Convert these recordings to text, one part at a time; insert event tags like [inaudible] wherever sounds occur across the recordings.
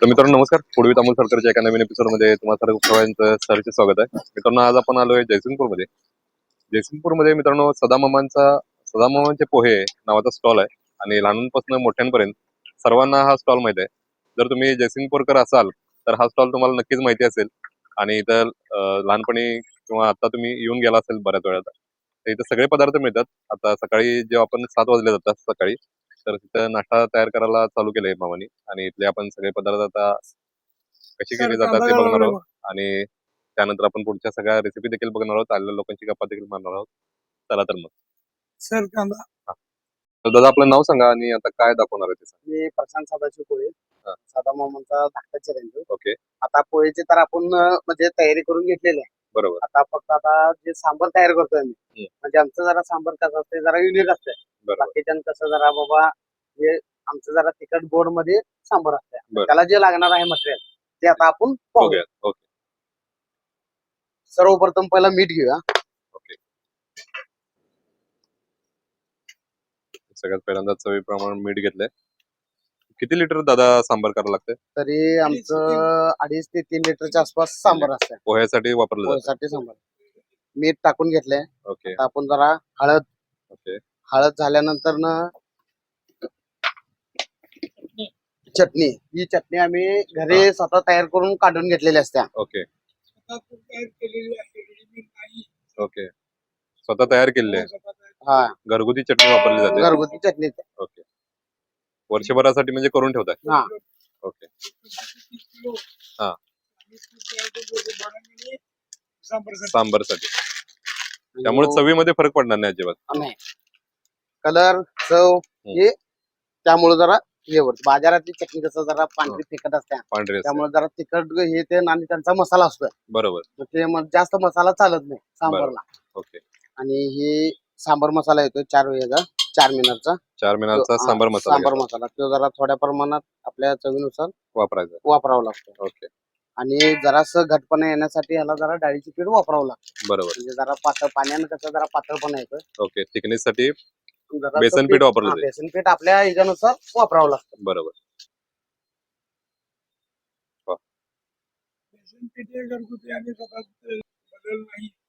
तर मित्रांनो नमस्कार. पूर्वी तामोल सरकारच्या एका नवीन एपिसोडमध्ये तुम्हाला सर्व सर्वांचं सरचे स्वागत आहे. मित्रांनो आज आपण आलोय जयसिंगपूरमध्ये. जयसिंगपूरमध्ये मित्रांनो सदामामांचा सदामामांचे पोहे नावाचा स्टॉल आहे आणि लहानांपासून मोठ्यांपर्यंत सर्वांना हा स्टॉल माहीत आहे. जर तुम्ही जयसिंगपूरकर असाल तर हा स्टॉल तुम्हाला नक्कीच माहिती असेल. आणि इथं लहानपणी किंवा आता तुम्ही येऊन गेला असेल बऱ्याच वेळात तर इथं सगळे पदार्थ मिळतात. आता सकाळी जेव्हा आपण सात वाजले जातात सकाळी तर तिथं नाश्ता तयार करायला चालू केलंय मामानी. आणि इथले आपण सगळे पदार्थ आता कशी केली जातात ते बघणार आहोत. आणि त्यानंतर आपण पुढच्या सगळ्या रेसिपी देखील बघणार आहोत. आलेल्या लोकांची गप्पा देखील मारणार आहोत. चला तर मग. सर कांदा. तर दादा आपलं नाव सांगा आणि आता काय दाखवणार आहे ते सांगा. मी प्रशांत सदाशिव पोळे. हा. साधा मामांचा धाकटा चिरंजीव ओके. आता पोहेची तर आपण अं, म्हणजे तयारी करून घेतलेली आहे. बरोबर. आता फक्त आता जे सांबर तयार करतोय आम्ही हम्म. म्हणजे आमचं जरा सांबर कसं असते जरा युनिक असतंय. बाकीच्यांचं कसं जरा बाबा जे आमचं जरा तिखट गोडमध्ये सांबर असतंय. त्याला जे लागणार आहे मटेरियल ते आता आपण पाहूया सर्वप्रथम पहिला मीठ घेऊया. ओके. सगळ्यात पहिल्यांदा चवीप्रमाणे मीठ घेतलंय. किती लिटर दादा सांबार करावं लागतंय? तरी आमचं अडीच ते तीन. लिटरच्या आसपास सांबर असतंय. पोह्यासाठी वापरलं जातं. पोहेसाठी सांबर. मीठ टाकून घेतलंय. ओके. आता आपण जरा हळद. ओके. हळद झाल्यानंतर ना चटणी. ही चटणी आम्ही घरी स्वतः तयार करून काढून घेतलेली असत्या. ओके. ओके. स्वतः तयार केलेली आहे. हा. घरगुती चटणी वापरली जाते. घरगुती चटणी ओके. वर्षभरासाठी म्हणजे करून ठेवताय? हा. ओके. सांबारसाठी. त्यामुळे चवीमध्ये फरक पडणार नाही अजिबात. नाही कलर चव हे त्यामुळे जरा हे होत. बाजारातली चटणी कसं जरा पांढरी तिखट असते पांढरे असते. त्यामुळे जरा तिखट हे ते आणि त्यांचा मसाला असतोय. बरोबर. तर ते मग जास्त मसाला चालत नाही सांबारला. ओके. आणि हे सांबर मसाला येतो चार वेळेचा चार मिनिटचा. चार मिनिटाचा हा, सांबार मसाला सांबर मसाला. तो जरा थोड्या प्रमाणात आपल्या चवीनुसार वापरायचा. वापरावा लागतो. ओके. आणि जरासं घटपणा येण्यासाठी ह्याला जरा डाळीची पीठ वापरावं लागतं. बरोबर. म्हणजे जरा पातळ पाण्यानं कसं जरा पातळपणा येतं ओके थिकनेस साठी जरासं बेसन पीठ वापरलं हा, जाईल. बेसन पीठ आपल्या ह्याच्यानुसार वापरावं लागतं. बरोबर.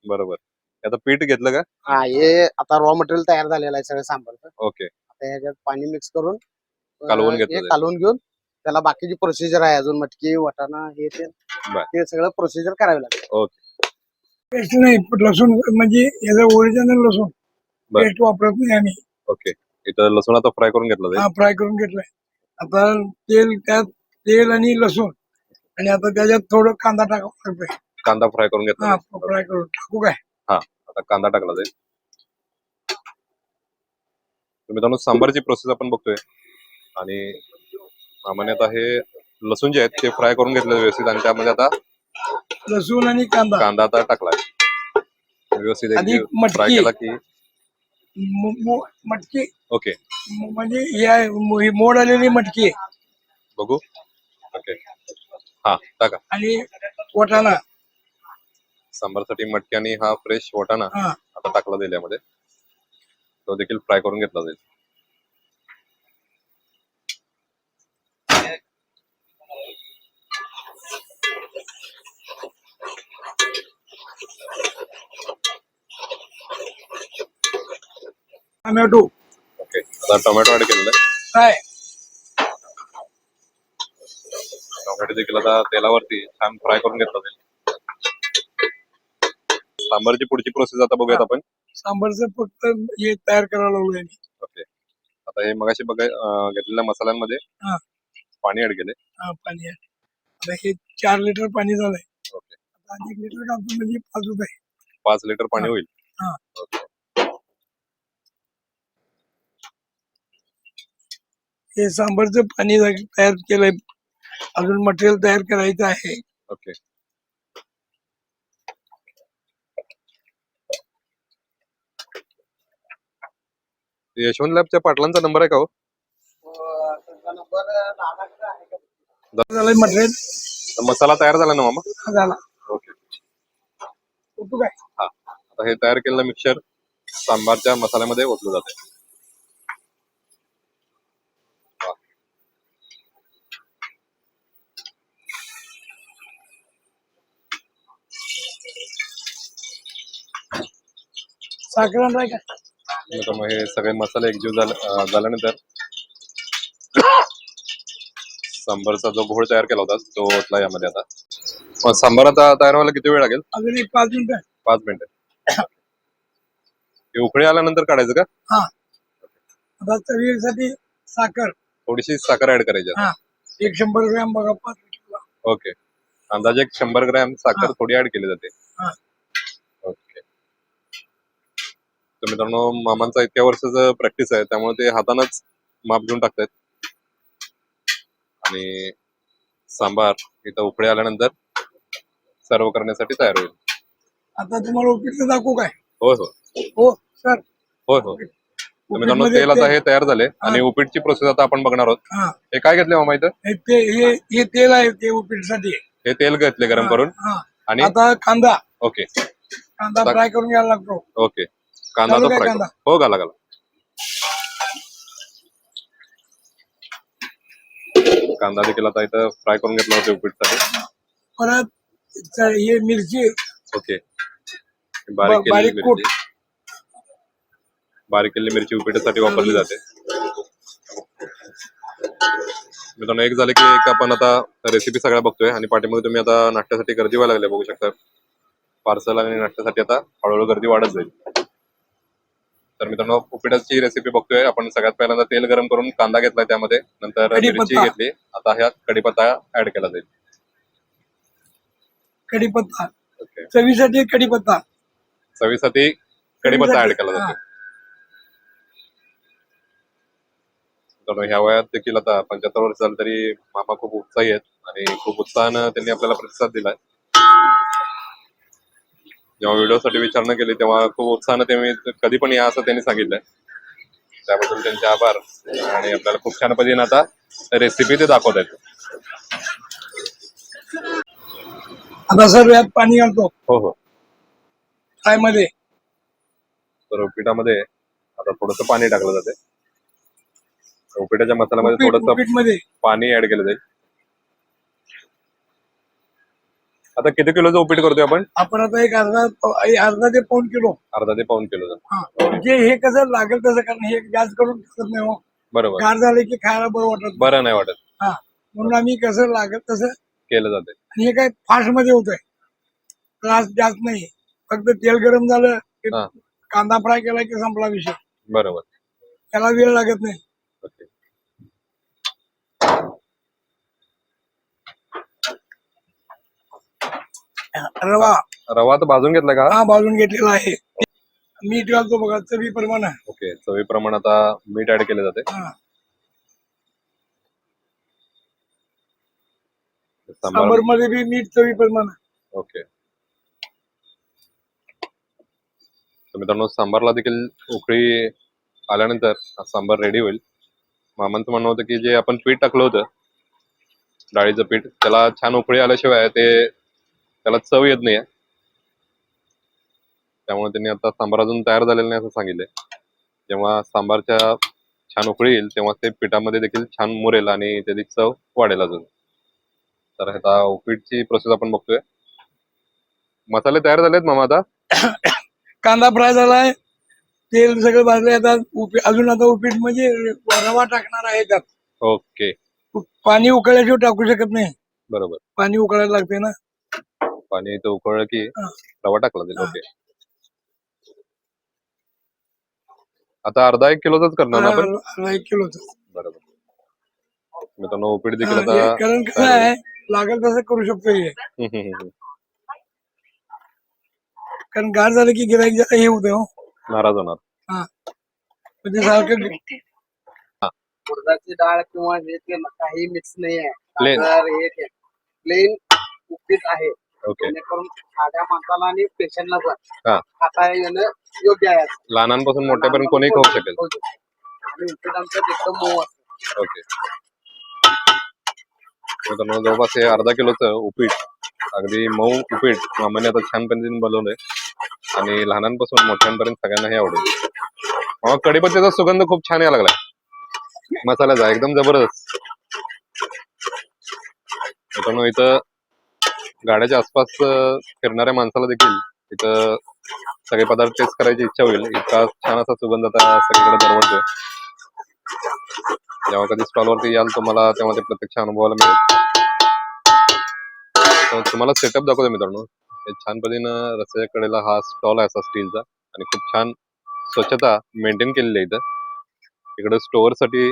बरोबर. आता पीठ घेतलं का? हा हे आता रॉ मटेरियल तयार झालेलं आहे सगळं सांबारचं ओके. आता ह्याच्यात पाणी मिक्स करून अं, कालवून हे घेतलं जाईल. कालवून घेऊन त्याला बाकीची प्रोसिजर आहे अजून मटकी वाटाणा हे ते बर. ते सगळं प्रोसिजर करावी लागते पेस्ट नाही पण लसूण म्हणजे याचं ओरिजिनल लसूण. बर. पेस्ट वापरत नाही आम्ही. ओके. इथं लसूण आता फ्राय करून घेतलं जाईल. हा फ्राय करून घेतलाय. आता तेल त्यात तेल आणि लसूण. आणि आता त्याच्यात थोडं कांदा टाकावं लागतंय. कांदा फ्राय करून घेतला हा जाईल. फ्राय करून. टाकू काय? आता कांदा टाकला जाईल. तर मित्रांनो सांबारची प्रोसेस आपण बघतोय. आणि मामाने आता हे लसूण जे आहेत ते फ्राय करून घेतले व्यवस्थित आणि त्यामध्ये आता लसूण आणि कांदा. कांदा आता टाकलाय. व्यवस्थित फ्राय. केला की मटकी. ओके. म्हणजे हे ही मोड आलेली मटकी बघू. ओके. हा टाका. आणि वाटाणा. सांबारसाठी मटकी आणि हा फ्रेश वाटाणा हा. आता टाकला जाईल यामध्ये. तो देखील फ्राय करून घेतला जाईल. टोमॅटो. ओके. आता टोमॅटो ऍड केलेलं आहे. काय? टोमॅटो देखील आता तेलावरती छान फ्राय करून घेतला जाईल. सांबारची पुढची प्रोसेस आता बघूयात आपण. सांबारचं फक्त हे तयार करायला लागलोय. ओके आता हे मगाशी बघा घेतलेल्या मसाल्यांमध्ये हा. पाणी ऍड केले हा पाणी आहे आता हे चार लिटर पाणी झालंय. ओके आता आणि एक लिटर टाकतो म्हणजे पाच होत आहे. पाच लिटर पाणी. होईल. हा. ओके हे सांबारचं पाणी जा- तयार केलंय. अजून मटेरियल तयार करायचं आहे. ओके यशवंत लॅबच्या पाटलांचा नंबर आहे का हो? मटेरियल मसाला तयार झाला ना मामा? झाला. ओके हा. आता हे तयार केलेलं मिक्सर सांबारच्या मसाल्यामध्ये ओतलं जात साखर आणलाय का? मित्रांनो हे सगळे मसाले एकजीव झाले झाल्यानंतर सांबारचा जो घोळ तयार केला होता तो ओतला यामध्ये आता. मग सांबार आता तयार व्हायला किती वेळ लागेल? अजून एक पाच मिनिटं. पाच मिनिटं. हे उकळी आल्यानंतर काढायचं का? हा. आता चवीसाठी साखर. थोडीशी साखर ऍड करायची एक शंभर ग्रॅम बघा पाच ओके. अंदाजे एक शंभर ग्रॅम साखर. थोडी ऍड केली जाते हा. ओके तर मित्रांनो मामांचा इतक्या वर्षाचं प्रॅक्टिस आहे त्यामुळे ते हातानच माप घेऊन टाकतात आणि सांबार इथं उकळे आल्यानंतर सर्व करण्यासाठी तयार होईल. आता तुम्हाला उपीट दाखवू काय? होय हो हो सर. हो तर मित्रांनो तेल आता हे तयार झाले आणि उपीटची प्रोसेस आता आपण बघणार आहोत. हा. हे काय घेतले मामा इथं? हे हे हे तेल आहे ते उपीटसाठी. हे तेल घेतले गरम करून. हा. आणि? आता कांदा. ओके. कांदा फ्राय करून घ्यायला लागतो. ओके. कांदा घालू तो काय फ्राय कांदा? हो घाला घाला. कांदा देखील आता इथं फ्राय करून घेतला होता उपीटसाठी. परत च- हे मिरची. ओके. बारीक ब- बारीक कूट. मिरची बारीक केलेली मिरची उपीटासाठी वापरली जाते. मित्रांनो एक झालं की एक आपण आता रेसिपी सगळ्या बघतोय आणि पाठीमध्ये तुम्ही आता नाश्त्यासाठी गर्दी व्हायला लागली बघू शकता. पार्सल आणि नाश्त्यासाठी आता हळूहळू गर्दी वाढत जाईल. तर मित्रांनो उपीटाची रेसिपी बघतोय. आपण सगळ्यात पहिल्यांदा तेल गरम करून कांदा घेतलाय त्यामध्ये. नंतर. मिरची घेतली. आता ह्यात कढीपत्ता ऍड केला जाईल. कढीपत्ता. ओके चवीसाठी कढीपत्ता. चवीसाठी कढीपत्ता ऍड केला. जातो. ह्या वयात देखील आता पंच्याहत्तर वर्ष झालं तरी मामा खूप उत्साही आहेत. आणि खूप उत्साहानं त्यांनी आपल्याला प्रतिसाद दिलाय. जेव्हा व्हिडिओसाठी विचारणा केली तेव्हा खूप उत्साहानं त्यांनी कधी पण या असं त्यांनी सांगितलंय. त्याबद्दल त्यांचे आभार. आणि आपल्याला खूप छान पद्धतीने आता रेसिपी ते दाखवत आहेत आता सर यात पाणी घालतो. हो हो. फ्रायमध्ये तर उपीटामध्ये आता थोडस पाणी टाकलं जाते उपीटाच्या मसाल्यामध्ये थोडस पाणी ऍड केलं जाईल. आता किती किलोचं उपीट करतोय आपण? आपण आता एक अर्धा अर्धा ते पाऊन किलो. अर्धा ते पाऊन किलोचं. हा. जे हे कसं लागेल तसं कारण हे जास्त करून नाही हो. बरोबर. गार झाले की खायला बरं वाटत. बरं नाही वाटत. हा. म्हणून आम्ही कसं लागेल तसं केलं जाते आणि हे काय फास्टमध्ये होत आहे त्रास जास्त नाही. फक्त तेल गरम झालं की हा. कांदा फ्राय केला की संपला विषय. बरोबर. त्याला वेळ लागत नाही. रवा. रवा तर भाजून घेतला का? हा भाजून घेतलेला आहे. मीठ घालतो बघा चवी प्रमाण ओके चवीप्रमाणे आता मीठ ऍड केले जाते. सांबार सांबर. मध्ये बी मीठ चवी प्रमाण ओके. तर मित्रांनो सांबारला देखील उकळी आल्यानंतर हा सांबार रेडी होईल. मामांचं म्हणणं होतं की जे आपण पीठ टाकलं होतं डाळीचं पीठ त्याला छान उकळी आल्याशिवाय ते त्याला चव येत नाही त्यामुळे त्यांनी आता सांबार अजून तयार झालेलं नाही असं सांगितलंय. जेव्हा सांबारच्या छान उकळी येईल तेव्हा ते पिठामध्ये देखील छान मुरेल आणि त्याची चव वाढेल अजून. तर आता उपीटची प्रोसेस आपण बघतोय. मसाले तयार झालेत मामा आता. कांदा फ्राय झालाय. तेल सगळं भाजलंय आता अजून आता उपीट म्हणजे रवा टाकणार आहे त्यात. ओके. पाणी उकळल्याशिवाय टाकू शकत नाही. बरोबर. पाणी उकळायला लागते ना. पाणी इथं उकळलं की. रवा टाकला जाईल. ओके आता अर्धा एक किलोच करणार ना आपण? अर्धा एक किलोच बरोबर. मित्रांनो उपीट देखील आता कारण कसं आहे. लागेल तसं करू शकतो हे. हम्म, हम्म, हम्म. कारण गार झालं की गिराईक जरा हे होतं हो. नाराज होणार. हा. म्हणजे सारखं [laughs] उडदाची डाळ किंवा हे ते काही मिक्स नाही आहे. Plain. साखर, हे ते प्लेन उपीट आहे. ओके. जेणेकरून साध्या माणसाला आणि पेशंटला पण हा. खाता येणं योग्य आहे. लहानांपासून मोठ्यापर्यंत कोणीही खाऊ शकेल. खाऊ शकतो. आणि उपीट आमच्यात एकदम मऊ असतं. ओके. मित्रांनो जवळपास हे अर्धा किलोचं उपीट अगदी मऊ उपीट मामाने आता छान पद्धतीने बनवलंय. आणि लहानांपासून मोठ्यांपर्यंत सगळ्यांना हे आवडेल. मग कढीपत्त्याचा सुगंध खूप छान यायला लागलाय. मसाल्याचा एकदम जबरदस्त. मित्रांनो इथं गाड्याच्या आसपास फिरणाऱ्या माणसाला देखील तिथं सगळे पदार्थ टेस्ट करायची इच्छा होईल. इतका छान असा सुगंध आता सगळीकडे दरवळतोय. जेव्हा कधी स्टॉलवरती याल तुम्हाला तेव्हा ते प्रत्यक्ष अनुभवायला मिळेल. तुम्हाला सेटअप दाखवतो मित्रांनो. छान पद्धतीनं रस्त्याच्या कडेला हा स्टॉल आहे असा स्टीलचा आणि खूप छान स्वच्छता मेंटेन केलेली आहे इथं. इकडे स्टोअरसाठी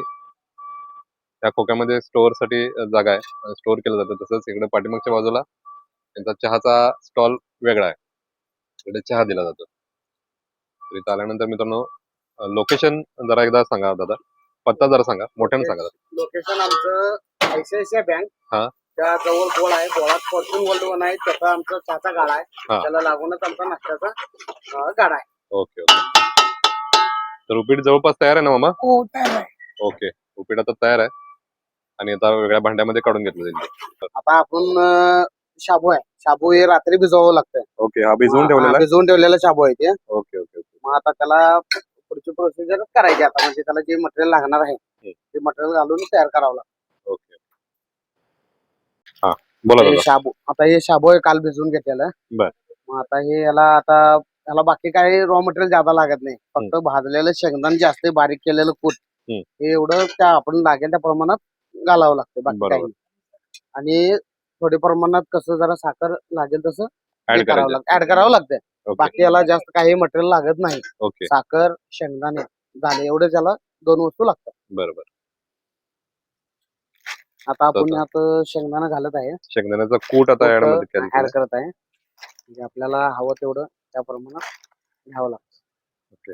त्या खोक्यामध्ये स्टोअरसाठी जागा आहे. स्टोअर केलं जातं. तसंच इकडे पाठीमागच्या बाजूला त्यांचा चहाचा स्टॉल वेगळा आहे. इकडे चहा दिला जातो. तर इथं आल्यानंतर मित्रांनो लोकेशन जरा एकदा सांगा दादा. पत्ता जरा सांगा. मोठ्यानं सांगा जरा. लोकेशन आमचं आयसीआयसीआय बँक. हा. त्या जवळ बोळ आहे. बोळात फॉर्च्यून वर्ल्ड वन आहे. त्याचा आमचा चहाचा गाडा आहे. हा. त्याला लागूनच आमचा नाश्त्याचा अं, गाडा आहे. Okay okay. तर उपीट जवळपास तयार आहे ना मामा? हो तयार आहे. ओके. उपीट आता तयार आहे. आणि आता वेगळ्या भांड्यामध्ये काढून घेतलं जाईल आता आपण अं, शाबू आहे. शाबू हे रात्री भिजवावं लागतं ओके हा भिजवून ठेवलेला? आहे भिजवून ठेवलेला शाबू आहे ते. Okay okay okay. मग आता त्याला पुढची प्रोसिजर करायची आता. म्हणजे त्याला जे मटेरियल लागणार आहे ते मटेरियल घालून तयार करावं लागतं. ओके. हा बोला हे दादा. शाबू आता हे शाबू आहे काल भिजवून घेतलेलं. बर. मग आता हे याला आता याला बाकी काही रॉ मटेरियल ज्यादा लागत नाही. फक्त भाजलेलं शेंगदाण जे असते बारीक केलेलं कूट. हम्म. हे एवढं त्या आपण लागेल त्या प्रमाणात घालावं लागतं बाकी बरोबर. काही नाही. आणि थोडी प्रमाणात कसं जरा साखर लागेल तसं ऍड करावं लागतं. ऍड करावं लागतं. बाकी याला जास्त काही मटेरियल लागत नाही. साखर शेंगदाणे झाले एवढे त्याला दोन वस्तू लागतात. बरोबर. आता आपण यात शेंगदाणा घालत आहे. शेंगदाण्याचा कूट आता ऍड करत आहे. म्हणजे आपल्याला हवं तेवढं त्या प्रमाणात घ्यावं लागतं.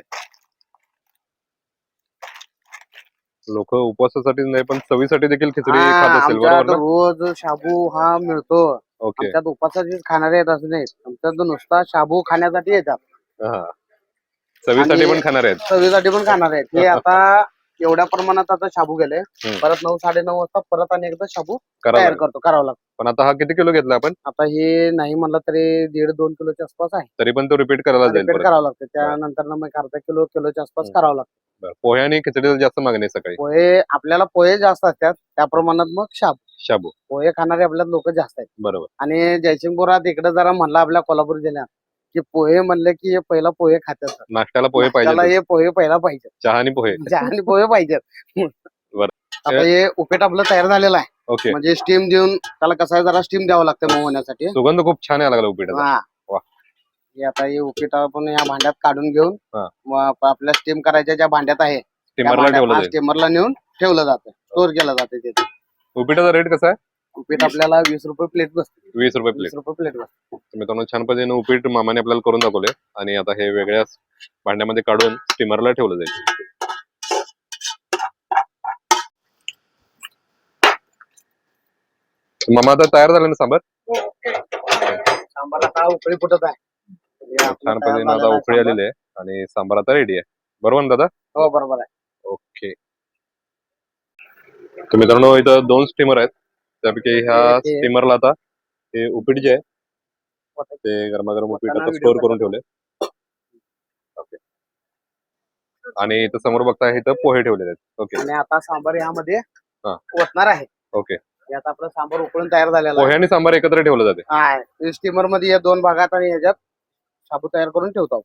लोक उपवासासाठी नाही पण चवीसाठी देखील खिचडी खात असेल आमच्यात बरोबर ना? रोज शाबू हा मिळतो. ओके. आमच्यात उपासाचीच खाणारे येत असं नाही आमच्यात नुसता शाबू खाण्यासाठी येतात. हा. चवीसाठी आणि- पण खाणार आहेत. चवीसाठी पण खाणार आहेत. हे [laughs] आता एवढ्या प्रमाणात आता शाबू गेले. हम्म. परत नऊ साडे नऊ वाजता परत आणि एकदा शाबू तयार करतो करावं लागतं. पण आता हा किती किलो घेतला आपण? आता हे नाही म्हणलं तरी दीड दोन किलोच्या आसपास आहे. तरी पण तो रिपीट करायला जाईल रिपीट परत. करावं लागतं. त्यानंतर मग एक अर्धा किलो किलोच्या आसपास हम्म. करावं लागतं. बरं. पोहे आणि खिचडीला जास्त मागणी आहे सकाळी. पोहे आपल्याला पोहे जास्त असतात. त्या प्रमाणात मग शाबू. शाबू. पोहे खाणारे आपल्यात लोक जास्त आहेत. बरोबर. आणि जयसिंगपुरात इकडे जरा म्हणलं आपल्या कोल्हापूर जिल्ह्यात. की पोहे म्हणले की हे पहिला पोहे खातात नाश्त्याला पोहे त्याला पाहिजे हे पोहे पहिला पाहिजे चहा आणि पोहे. चहा आणि पोहे पाहिजेत. बरं. आता हे उपीट आपलं तयार झालेलं आहे. ओके. म्हणजे स्टीम देऊन त्याला कसं आहे जरा स्टीम द्यावं लागतं मऊ होण्यासाठी. सुगंध खूप छान यायला लागला उपीटाचा. हा. वा. हे आता हे उपीट आपण या भांड्यात काढून घेऊन हा. मग आप- आपल्या स्टीम करायच्या ज्या भांड्यात आहे स्टीमरला ठेवलं जाईल. स्टीमरला नेऊन ठेवलं जातं. स्टोर केलं जातं उपीटाचा रेट कसा आहे? उपीट आपल्याला वीस रुपये प्लेट बसते वीस रुपये प्लेट रुपये प्लेट बसते तर मित्रांनो छान पद्धतीने उपीट मामाने आपल्याला करून दाखवले. आणि आता हे वेगळ्या भांड्यामध्ये काढून स्टीमरला ठेवलं जाईल. मामा आता तयार झालं ना सांबर? सांबार आता उकळी फुटत आहे. हे आपलं छान तयार पद्धतीने आता आहे उकळी. आलेली आहे आणि सांबार आता रेडी आहे. बरोबर ना दादा? हो बरोबर आहे. ओके तर मित्रांनो इथं दोन स्टीमर आहेत. त्यापैकी ह्या स्टीमरला आता हे उपीट जे आहे ते गरमागरम उपीट आता स्टोर करून ठेवले. आणि इथं समोर बघता इथं पोहे ठेवलेले आहेत. ओके आणि आता सांबार यामध्ये हा. ओतणार आहे. ओके यात आपलं सांबार उकळून तयार झालेला पोहे आणि सांबार एकत्र ठेवलं जाते. आहे स्टीमरमध्ये या दोन भागात आणि ह्याच्यात शाबू तयार करून ठेवतो.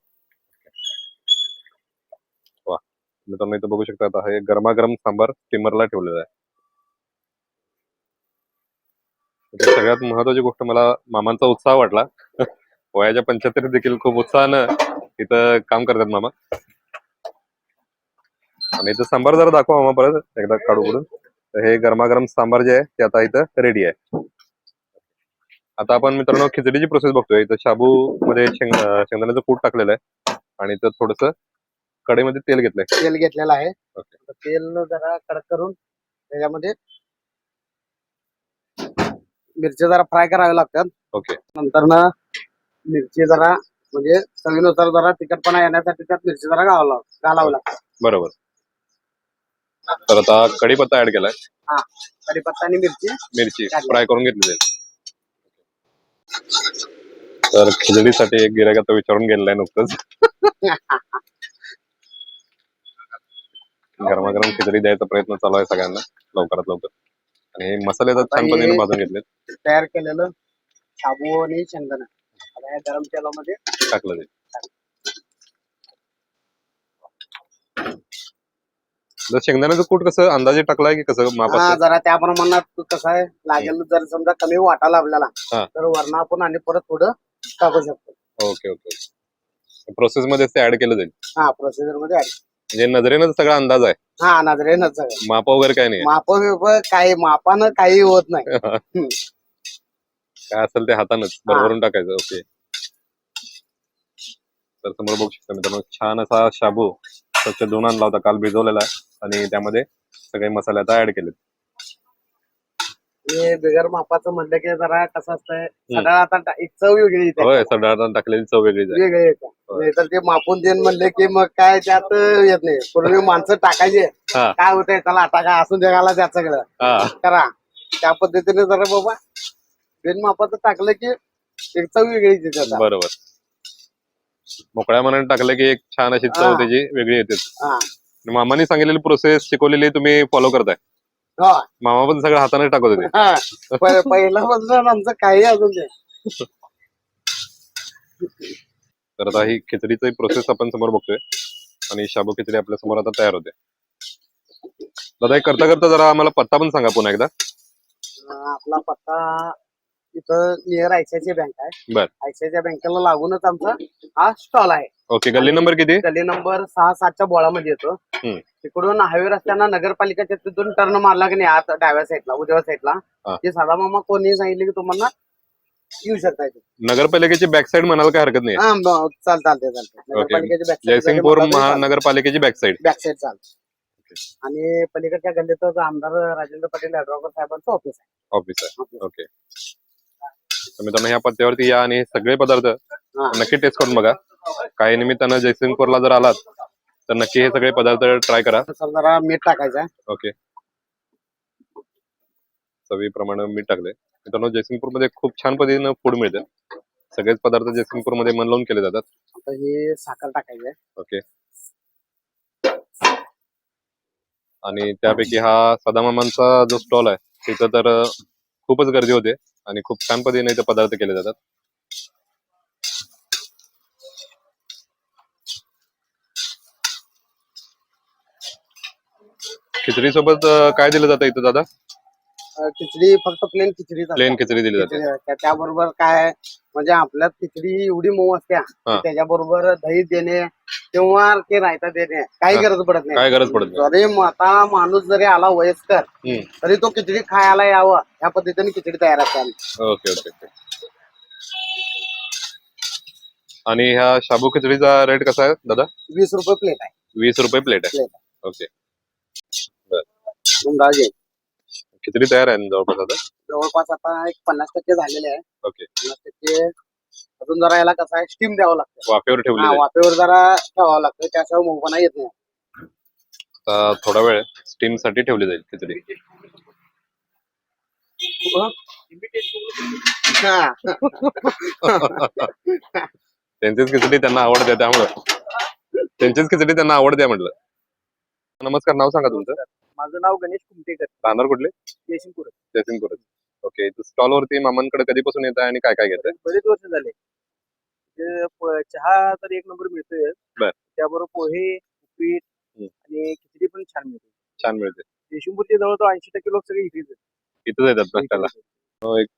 मित्रांनो इथं बघू शकता आता हे गरमागरम सांबार स्टीमरला ठेवलेलं आहे इथे सगळ्यात महत्वाची गोष्ट मला मामांचा उत्साह वाटला. वयाच्या पंच्याहत्तर देखील खूप उत्साहानं इथं काम करतात मामा. आणि इथं सांबार जरा दाखवा मामा परत एकदा काढू कडून तर हे गरमागरम सांबार जे आहे ते आता इथं रेडी आहे. आता आपण मित्रांनो खिचडीची प्रोसेस बघतोय. इथं शाबू मध्ये शेंग शेंगदाण्याचं कूट टाकलेलं आहे. आणि इथं थोडस कढईमध्ये तेल घेतलंय. तेल घेतलेलं आहे. तेल जरा कडक करून त्याच्यामध्ये मिरची जरा फ्राय करावे लागतात. ओके नंतर ना मिरची जरा म्हणजे चवीनुसार जरा तिखटपणा येण्यासाठी त्यात मिरची जरा घालावं घालावं लागतं. बरोबर. तर आता कढीपत्ता ऍड केलाय. कढीपत्ता आणि मिरची मिरची. फ्राय करून घेतली जाईल. तर खिचडीसाठी एक गिरायक आता विचारून गेलेला आहे नुकतंच. [laughs] गरमागरम खिचडी द्यायचा प्रयत्न चालू आहे सगळ्यांना लवकरात लवकर. आणि मसाले तर छान पद्धतीने भाजून घेतले तयार केलेलं शाबू आणि शेंगदाणा. आता या गरम तेलामध्ये टाकलं शेंगदाण्याचं कूट कसं अंदाजे टाकलाय की कसं जरा त्या प्रमाणात कसं आहे लागेल जर समजा कमी वाटा आपल्याला तर वरण आपण आणि परत थोडं टाकू शकतो. ओके ओके प्रोसेस मध्ये ऍड केलं जाईल. हा प्रोसेसरमध्ये म्हणजे नजरेनं सगळा अंदाज आहे. हा नजरे न सगळं. माप वगैरे काय नाही. माप बिप काही मापानं काही होत नाही. [laughs] काय असेल ते हातानच बरोबरून टाकायचं ओके. तर समोर बघू शकता मित्रांनो छान असा शाबू स्वच्छ धुवून आणला होता काल भिजवलेला. आणि त्यामध्ये सगळे मसाले आता ऍड केले हे बिगर मापाचं म्हणलं की जरा कसं असतंय सगळं आता एक चव वेगळी येते. होय सडाळा टाकलेली चव वेगळीच आहे वेगळी येते. नाहीतर ते मापून देईन म्हणले की मग काय त्यात येत नाही. पूर्वी माणसं टाकायचे. हा. काय होतंय त्याला टाका असून जगाला त्यात सगळं. हा. करा. त्या पद्धतीने जरा बाबा बिन मापाचं टाकलं की एक चव वेगळी येते बरोबर. मोकळ्या मनाने टाकलं की एक छान अशी चव हा. त्याची वेगळी येते. हा. मामाने सांगितलेली प्रोसेस शिकवलेली तुम्ही फॉलो करताय. मामा पण सगळं हाताने टाकत होते. हा. पहिला पासून आमचं काही अजून तर आता ही खिचडीची प्रोसेस आपण समोर बघतोय. आणि शाबू खिचडी आपल्यासमोर आता तयार होते. दादा हे करता करता जरा आम्हाला पत्ता पण सांगा पुन्हा एकदा. आपला पत्ता इथं नियर आयसीआयसी बँक आहे. बर. आयसीआयच्या बँकेला लागूनच आमचा हा स्टॉल आहे. ओके गल्ली नंबर किती? गली नंबर सहा सातच्या बोळामध्ये येतो. तिकडून हायवे रस्त्याना नगरपालिकेच्या तिथून टर्न मारला की नाही आत डाव्या साईडला उजव्या साईडला. ते साधा मामा कोणी सांगितले की तुम्हाला येऊ शकता इथे. नगरपालिकेची बॅक साइड म्हणाल काय हरकत नाही. हा ब- चाल चालते चालते नगरपालिकेच्या जयसिंगपूर महानगरपालिकेची बॅक साइड बॅक साईड चालते आणि पलीकडच्या गल्लीतच आमदार राजेंद्र पाटील ऍडव्होकेट साहेबांचं ऑफिस ऑफिस आहे. आहे ओके तर मित्रांनो ह्या पत्त्यावरती या आणि हे सगळे पदार्थ. नक्की टेस्ट करून बघा. काही निमित्तानं जयसिंगपूरला जर आलात तर नक्की हे सगळे पदार्थ ट्राय करा. जरा मीठ टाकायचं. ओके. चवीप्रमाणे मीठ टाकले. मित्रांनो जयसिंगपूरमध्ये खूप छान पद्धतीनं फूड मिळते. सगळेच पदार्थ जयसिंगपूरमध्ये मन लावून केले जातात. आता हे साखर टाकायचं. ओके. आणि त्यापैकी हा सदामामांचा जो स्टॉल आहे तिथं तर खूपच गर्दी होते आणि खूप छान पद्धतीने इथं पदार्थ केले जातात. खिचडी सोबत काय दिलं जातं इथं दादा खिचडी फक्त प्लेन खिचडी प्लेन खिचडी दिली जाते त्या- त्याबरोबर काय म्हणजे आपल्यात खिचडी एवढी मऊ असते हा. त्याच्याबरोबर दही देणे किंवा ते रायता देणे काही हा. गरज पडत नाही काय गरज पडत नाही जरी आता माणूस जरी आला वयस्कर हम्म. तरी तो खिचडी खायला यावं या पद्धतीने खिचडी तयार असते. ओके ओके ओके आणि ह्या शाबू खिचडीचा रेट कसा आहे दादा वीस रुपये प्लेट आहे वीस रुपये प्लेट आहे. ओके अंदाजे खिचडी तयार आहे जवळपास आता? जवळपास आता एक पन्नास टक्के झालेले आहे. ओके. पन्नास टक्के अजून जरा याला कसं आहे स्टीम द्यावं लागतं. वाफेवर ठेवली हा, वाफेवर जरा ठेवावं लागतं. त्याशिवाय मऊपणा येत नाही. आता थोडा वेळ स्टीमसाठी ठेवली जाईल खिचडी. हा. त्यांचीच खिचडी त्यांना आवडते त्यामुळं. त्यांचीच खिचडी त्यांना आवडते म्हटलं. नमस्कार नाव सांगा तुमचं. माझं नाव गणेश कुमटेकर. राहणार कुठले? जयसिंगपूर जयसिंगपूर ओके स्टॉल वरती मामांकडे कधीपासून येत आहे आणि काय काय घेत बरेच वर्ष झाले. ते प- चहा तर एक नंबर मिळतोय. बर. त्याबरोबर पोहे उपीट हम्म. आणि खिचडी पण छान मिळते. छान मिळते. जयसिंगपूरचे जवळजवळ ऐंशी टक्के लोक सगळे इथेच आहेत. इथंच येतात नाश्त्याला एक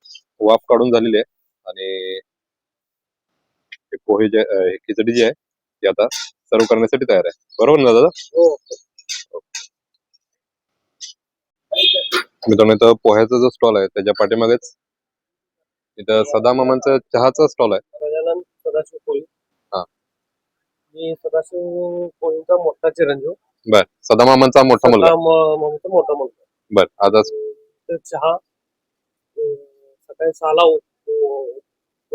वाफ काढून झालेली आहे. आणि हे पोहे जे अं, हे खिचडी जी आहे ती आता सर्व करण्यासाठी तयार आहे. बरोबर ना दादा? हो. मित्रांनो इथं पोह्याचा जो स्टॉल आहे त्याच्या पाठीमागेच इथं सदा मामांचं चहाचा स्टॉल आहे. गजानन सदाशिव कोळी. हा. मी सदाशिव कोळींचा मोठा चिरंजीव. बर सदा मामांचा मोठा मुलगा. सदा म- मामाचा मोठा मुलगा. बर आता तर चहा अं, सकाळी सहाला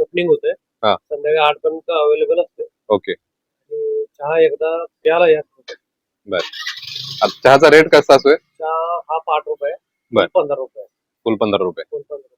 ओपनिंग होते. हा. संध्याकाळी आठ पर्यंत अवेलेबल असते. ओके. आणि चहा एकदा प्याला या आता चहाचा रेट कसा असतोय? चहा हा आठ रुपये बर. पंधरा रुपये. फुल पंधरा रुपये. फुल पंधरा